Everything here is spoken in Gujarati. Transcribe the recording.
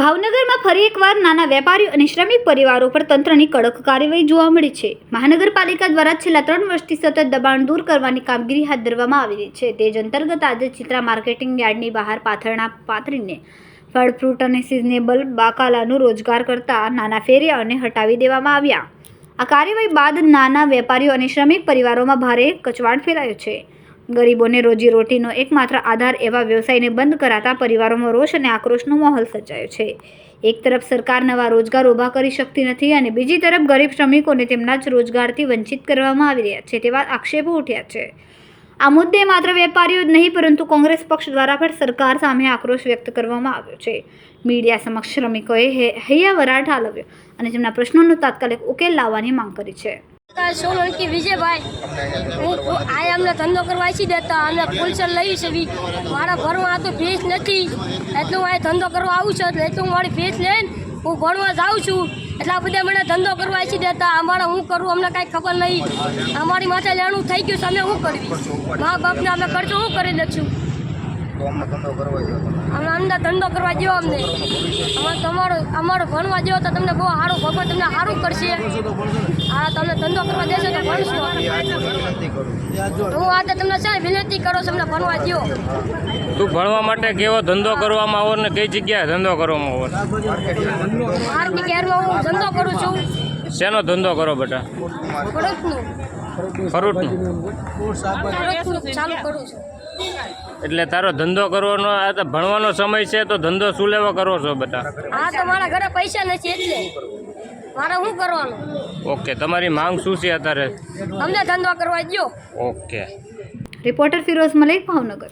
ભાવનગરમાં ફરી એકવાર નાના વેપારીઓ અને શ્રમિક પરિવારો પર તંત્રની કડક કાર્યવાહી જોવા મળી છે. મહાનગરપાલિકા દ્વારા છેલ્લા ત્રણ વર્ષથી સતત દબાણ દૂર કરવાની કામગીરી હાથ ધરવામાં આવી રહી છે. તે જ અંતર્ગત આજે ચિત્રા માર્કેટિંગ યાર્ડની બહાર પાથરણા પાથરીને ફળ, ફ્રૂટ અને સિઝનેબલ બાકાલાનું રોજગાર કરતા નાના ફેરિયાઓને હટાવી દેવામાં આવ્યા. આ કાર્યવાહી બાદ નાના વેપારીઓ અને શ્રમિક પરિવારોમાં ભારે કચવાટ ફેલાયો છે. ગરીબોને રોજીરોટીનો એકમાત્ર આધાર એવા વ્યવસાયને બંધ કરાતા પરિવારોમાં રોષ અને આક્રોશનો માહોલ સર્જાયો છે. એક તરફ સરકાર નવા રોજગાર ઊભા કરી શકતી નથી અને બીજી તરફ ગરીબ શ્રમિકોને તેમના જ રોજગારથી વંચિત કરવામાં આવી રહ્યા છે તેવા આક્ષેપો ઉઠ્યા છે. આ મુદ્દે માત્ર વેપારીઓ જ નહીં, પરંતુ કોંગ્રેસ પક્ષ દ્વારા પણ સરકાર સામે આક્રોશ વ્યક્ત કરવામાં આવ્યો છે. મીડિયા સમક્ષ શ્રમિકોએ હૈ- હૈયાવરા ઠાલવ્યો અને તેમના પ્રશ્નોનો તાત્કાલિક ઉકેલ લાવવાની માંગ કરી છે. સોલંકી વિજયભાઈ, હું હું- આ અમને ધંધો કરવા ઈચ્છી દેતા, અમે ફૂલસર લઈ છે મારા ઘરમાં તો ફીસ નથી. એટલે હું ધંધો કરવા આવું છું, એટલે એટલું મારી ફીસ લઈને હું ભણવા જાઉં છું. એટલા બધા મને ધંધો કરવા ઈચ્છી દેતા. અમારે હું કરું, અમને કાંઈ ખબર નહીં. અમારી માથે લેણું થઈ ગયું છે, અમે શું કરવી? મા બાપને અમે ખર્ચો શું કરી દઈશું અમને ધંધો કરવો જોઈએ. અમને ધંધો કરવા જેવો અમને. અમારે તમારો અમારો ભણવા જેવો તો તમને બહુ સારું ભગવાન તમને સારું કરશે. હા તમને ધંધો કરવા દેશો તો ભણશો. હું આજે તમને છે વિનંતી કરો છો અમને ભણવા દો તું ભણવા માટે કેવો ધંધો કરવામાં આવો ને કઈ જગ્યાએ ધંધો કરવામાં આવો? માર્કેટ કેરમાં હું ધંધો કરું છું. શેનો ધંધો કરો બેટા? ફ્રૂટનું. ફ્રૂટનો. ફ્રૂટનું ચાલુ કરું છું. એટલે તારો ધંધો કરવાનો આ તો ભણવાનો સમય છે તો ધંધો શું લેવા કરો છો બેટા હા તો મારા ઘરે પૈસા નથી એટલે. મારે શું કરવાનું? ઓકે તમારી માંગ શું છે અત્યારે? અમને ધંધો કરવા દો ઓકે. રિપોર્ટર ફિરોઝ મલિક ભાવનગર.